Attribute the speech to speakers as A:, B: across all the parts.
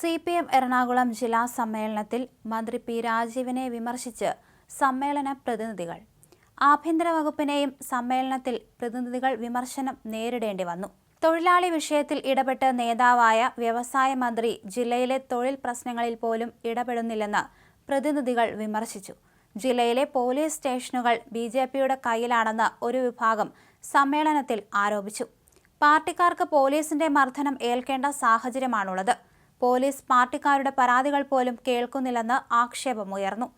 A: C P M Ernakulam ജില്ലാ സമ്മേളനത്തിൽ മന്ത്രി പി രാജീവിനെ വിമർശിച്ച് സമ്മേളന പ്രതിനിധികൾ. ആഭ്യന്തര വകുപ്പിനെയും സമ്മേളനത്തിൽ പ്രതിനിധികൾ വിമർശനം നേരിടേണ്ടി വന്നു. തൊഴിലാളി വിഷയത്തിൽ ഇടപെട്ട് നേതാവായ വ്യവസായ മന്ത്രി ജില്ലയിലെ തൊഴിൽ പ്രശ്നങ്ങളിൽ പോലും ഇടപെടുന്നില്ലെന്ന് പ്രതിനിധികൾ വിമർശിച്ചു. ജില്ലയിലെ പോലീസ് സ്റ്റേഷനുകൾ ബി ജെ പിയുടെ കയ്യിലാണെന്ന് ഒരു വിഭാഗം സമ്മേളനത്തിൽ ആരോപിച്ചു. പാർട്ടിക്കാർക്ക് പോലീസിന്റെ മർദ്ദനം ഏൽക്കേണ്ട സാഹചര്യമാണുള്ളത്. പോലീസ് പാർട്ടിക്കാരുടെ പരാതികൾ പോലും കേൾക്കുന്നില്ലെന്ന് ആക്ഷേപമുയർന്നു.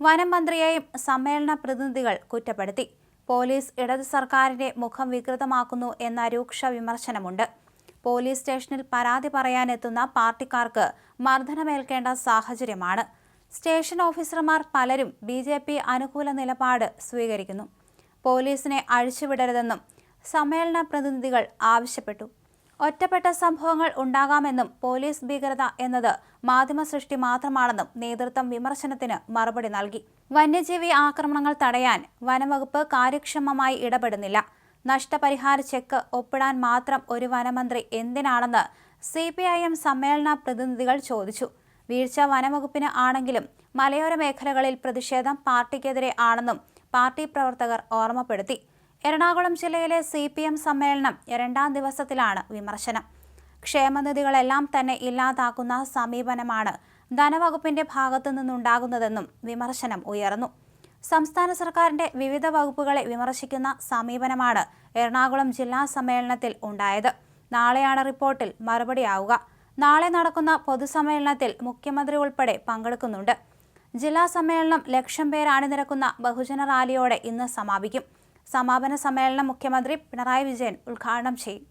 A: വനം മന്ത്രിയെയും സമ്മേളന പ്രതിനിധികൾ കുറ്റപ്പെടുത്തി. പോലീസ് ഇടത് സർക്കാരിന്റെ മുഖം വികൃതമാക്കുന്നു എന്ന രൂക്ഷ വിമർശനമുണ്ട്. പോലീസ് സ്റ്റേഷനിൽ പരാതി പറയാനെത്തുന്ന പാർട്ടിക്കാർക്ക് മർദ്ദനമേൽക്കേണ്ട സാഹചര്യമാണ്. സ്റ്റേഷൻ ഓഫീസർമാർ പലരും ബി ജെ പി അനുകൂല നിലപാട് സ്വീകരിക്കുന്നു. പോലീസിനെ അഴിച്ചുവിടരുതെന്നും സമ്മേളന പ്രതിനിധികൾ ആവശ്യപ്പെട്ടു. ഒറ്റപ്പെട്ട സംഭവങ്ങൾ ഉണ്ടാകാമെന്നും പോലീസ് ഭീകരത എന്നത് മാധ്യമ സൃഷ്ടി മാത്രമാണെന്നും നേതൃത്വം വിമർശനത്തിന് മറുപടി നൽകി. വന്യജീവി ആക്രമണങ്ങൾ തടയാൻ വനംവകുപ്പ് കാര്യക്ഷമമായി ഇടപെടുന്നില്ല. നഷ്ടപരിഹാര ചെക്ക് ഒപ്പിടാൻ മാത്രം ഒരു വനമന്ത്രി എന്തിനാണെന്ന് സി പി ഐ എം സമ്മേളന പ്രതിനിധികൾ ചോദിച്ചു. വീഴ്ച വനംവകുപ്പിന് ആണെങ്കിലും മലയോര മേഖലകളിൽ പ്രതിഷേധം പാർട്ടിക്കെതിരെ ആണെന്നും പാർട്ടി പ്രവർത്തകർ ഓർമ്മപ്പെടുത്തി. എറണാകുളം ജില്ലയിലെ സി പി എം സമ്മേളനം രണ്ടാം ദിവസത്തിലാണ് വിമർശനം. ക്ഷേമനിധികളെല്ലാം തന്നെ ഇല്ലാതാക്കുന്ന സമീപനമാണ് ധനവകുപ്പിന്റെ ഭാഗത്തു നിന്നുണ്ടാകുന്നതെന്നും വിമർശനം ഉയർന്നു. സംസ്ഥാന സർക്കാരിന്റെ വിവിധ വകുപ്പുകളെ വിമർശിക്കുന്ന സമീപനമാണ് എറണാകുളം ജില്ലാ സമ്മേളനത്തിൽ ഉണ്ടായത്. നാളെയാണ് റിപ്പോർട്ടിൽ മറുപടിയാവുക. നാളെ നടക്കുന്ന പൊതുസമ്മേളനത്തിൽ മുഖ്യമന്ത്രി ഉൾപ്പെടെ പങ്കെടുക്കുന്നുണ്ട്. ജില്ലാ സമ്മേളനം ലക്ഷം പേർ അണിനിരക്കുന്ന ബഹുജന റാലിയോടെ ഇന്ന് സമാപിക്കും. സമാപന സമ്മേളനം മുഖ്യമന്ത്രി പിണറായി വിജയൻ ഉദ്ഘാടനം ചെയ്യും.